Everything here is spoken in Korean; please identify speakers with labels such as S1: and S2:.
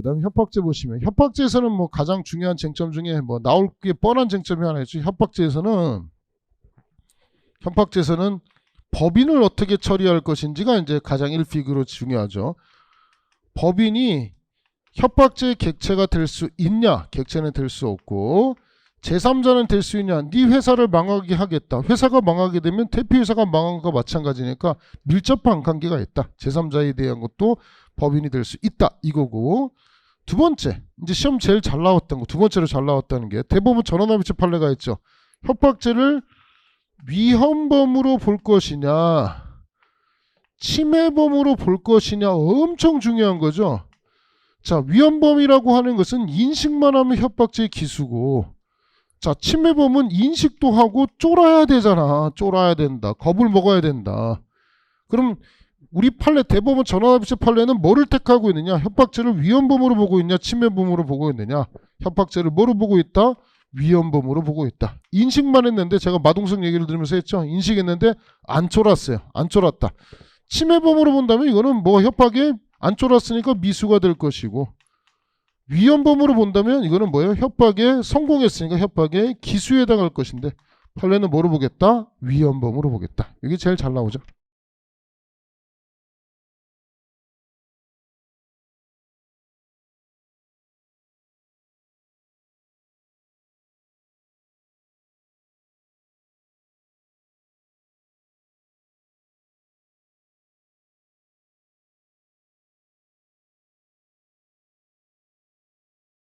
S1: 그 다음 협박죄 보시면 협박죄에서는 뭐 가장 중요한 쟁점 중에 뭐 나올 게 뻔한 쟁점이 하나 있죠. 협박죄에서는 협박죄에서는 법인을 어떻게 처리할 것인지가 이제 가장 1픽으로 중요하죠. 법인이 협박죄의 객체가 될 수 있냐? 객체는 될 수 없고 제3자는 될 수 있냐? 네 회사를 망하게 하겠다. 회사가 망하게 되면 대표회사가 망한 것과 마찬가지니까 밀접한 관계가 있다. 제3자에 대한 것도 법인이 될 수 있다. 이거고 두 번째 이제 시험 제일 잘 나왔던 거 두 번째로 잘 나왔다는 게 대법원 전원합의체 판례가 있죠. 협박죄를 위헌범으로 볼 것이냐 침해범으로 볼 것이냐 엄청 중요한 거죠. 자 위헌범이라고 하는 것은 인식만 하면 협박죄의 기수고 자 침해범은 인식도 하고 쫄아야 되잖아. 쫄아야 된다. 겁을 먹어야 된다. 그럼 우리 판례 대법원 전환합의체 판례는 뭐를 택하고 있느냐? 협박죄를 위헌범으로 보고 있냐? 침해범으로 보고 있느냐? 협박죄를 뭐로 보고 있다? 위헌범으로 보고 있다. 인식만 했는데 제가 마동석 얘기를 들으면서 했죠. 인식했는데 안 쫄았어요. 안 쫄았다. 침해범으로 본다면 이거는 뭐 협박에 안 쫄았으니까 미수가 될 것이고 위헌범으로 본다면 이거는 뭐예요? 협박에 성공했으니까 협박에 기수에 해당할 것인데 판례는 뭐로 보겠다? 위헌범으로 보겠다. 이게 제일 잘 나오죠.